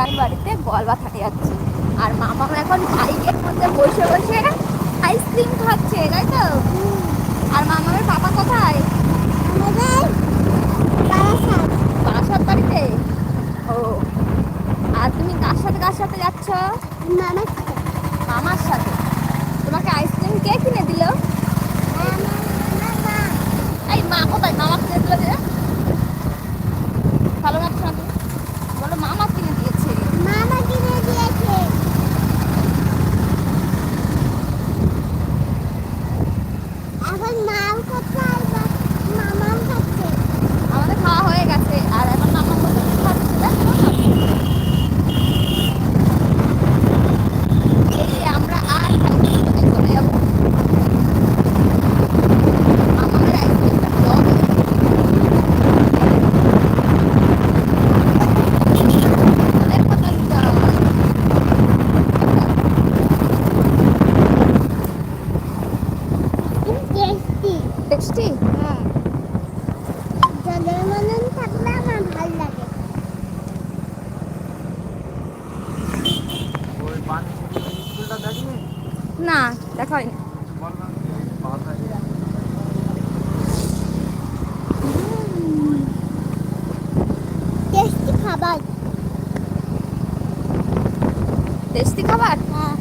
গ্রামের বাড়িতে বলবা থাকে যাচ্ছে। আর মামা এখন বাইকের মধ্যে বসে বসে আইসক্রিম খাচ্ছে তাই তো? আর মামামের পাপা কোথায়? বাসার বাড়িতে? ও। আর তুমি কার সাথে কার সাথে যাচ্ছ? মামার সাথে। তোমাকে আইসক্রিম কে কিনে দিল এই মা কোথায় মামা কিনে দিল যে ভালো লাগছে না তুমি? বলো মামা কিনে দিয়েছে এখন মাল কোথায় বা মামাও খাচ্ছে আমাদের খাওয়া হয়ে গেছে আর এখন মামা কোথায় কি খাচ্ছে দেখো এই যে আমরা আর খাইতে চলে যাব মামাদের আইসক্রিমটা জল অনেক কথা দিতে হবে। টেস্টি হ্যাঁ। জলের মতন থাকলে আমার ভালো লাগে। না দেখা হয়নি। টেস্টি খাবার। টেস্টি খাবার? হ্যাঁ।